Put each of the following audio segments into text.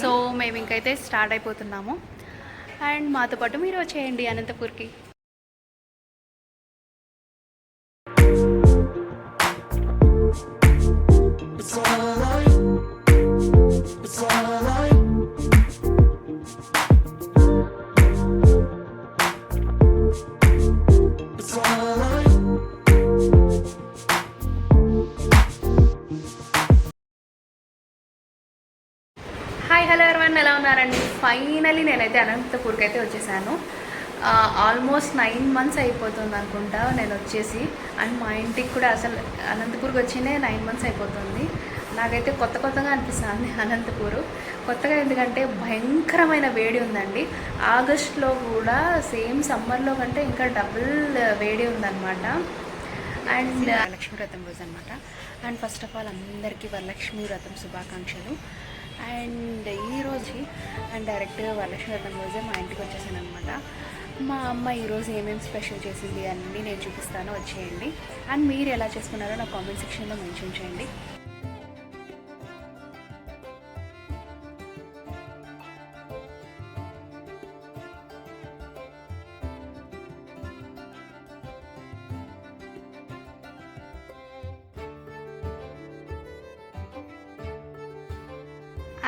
So మేము ఇంకైతే start అయిపోతున్నాము. And మాతో పాటు మీరు వచ్చేయండి అనంతపూర్కి. It's all hi hello everyone ఎలా ఉన్నారండి? ఫైనలీ నేనైతే అనంతపూర్కి అయితే వచ్చేసాను. ఆల్మోస్ట్ నైన్ మంత్స్ అయిపోతుంది అనుకుంటా. నేను వచ్చేసి అండ్ మా ఇంటికి కూడా అసలు అనంతపూర్కి వచ్చినే నైన్ మంత్స్ అయిపోతుంది. నాకైతే కొత్త కొత్తగా అనిపిస్తుంది అనంతపూరు. కొత్తగా ఎందుకంటే భయంకరమైన వేడి ఉందండి. ఆగస్ట్లో కూడా సేమ్ సమ్మర్లో కంటే ఇంకా డబుల్ వేడి ఉందన్నమాట. అండ్ లక్ష్మీ వ్రతం రోజు అనమాట అండ్ ఫస్ట్ ఆఫ్ ఆల్ అందరికీ వరలక్ష్మి వ్రతం శుభాకాంక్షలు. అండ్ ఈరోజు అండ్ డైరెక్ట్గా వరలక్ష్మి రోజే మా ఇంటికి వచ్చేసాను అనమాట మా అమ్మ ఈరోజు ఏమేమి స్పెషల్ చేసింది అన్నీ నేను చూపిస్తాను. వచ్చేయండి. అండ్ మీరు ఎలా చేసుకున్నారో నా కామెంట్ సెక్షన్లో మెన్షన్ చేయండి.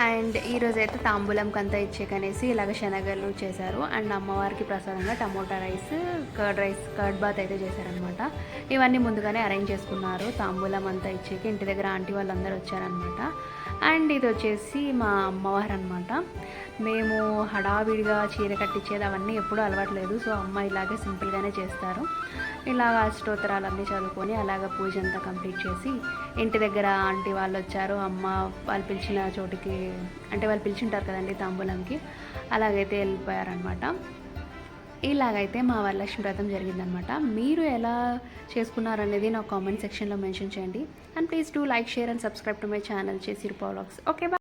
అండ్ ఈరోజు అయితే తాంబూలంకి అంతా ఇచ్చేకనేసి ఇలాగ శనగలు చేశారు. అండ్ అమ్మవారికి ప్రసాదంగా tomato rice curd rice curd bath అయితే చేశారనమాట ఇవన్నీ ముందుగానే అరేంజ్ చేసుకున్నారు. తాంబూలం అంతా ఇచ్చేకి ఇంటి దగ్గర ఆంటీ వాళ్ళందరూ వచ్చారనమాట అండ్ ఇది వచ్చేసి మా అమ్మవారు అనమాట మేము హడావిడిగా చీర కట్టించేది అవన్నీ ఎప్పుడూ అలవాట్లేదు. సో అమ్మ ఇలాగే సింపుల్గానే చేస్తారు. ఇలాగ అన్నీ చదువుకొని అలాగ పూజ అంతా కంప్లీట్ చేసి ఇంటి దగ్గర ఆంటీ వాళ్ళు వచ్చారు. అమ్మ వాళ్ళు పిలిచిన చోటికి అంటే వాళ్ళు పిలిచింటారు కదండి తాంబూలంకి అలాగైతే వెళ్ళిపోయారనమాట ఇలాగైతే మా వరలక్ష్మి వ్రతం జరిగిందనమాట. మీరు ఎలా చేసుకున్నారనేది నా కామెంట్ సెక్షన్లో మెన్షన్ చేయండి. And please do like share and subscribe to my channel చేసి పాలాక్స్ ఓకే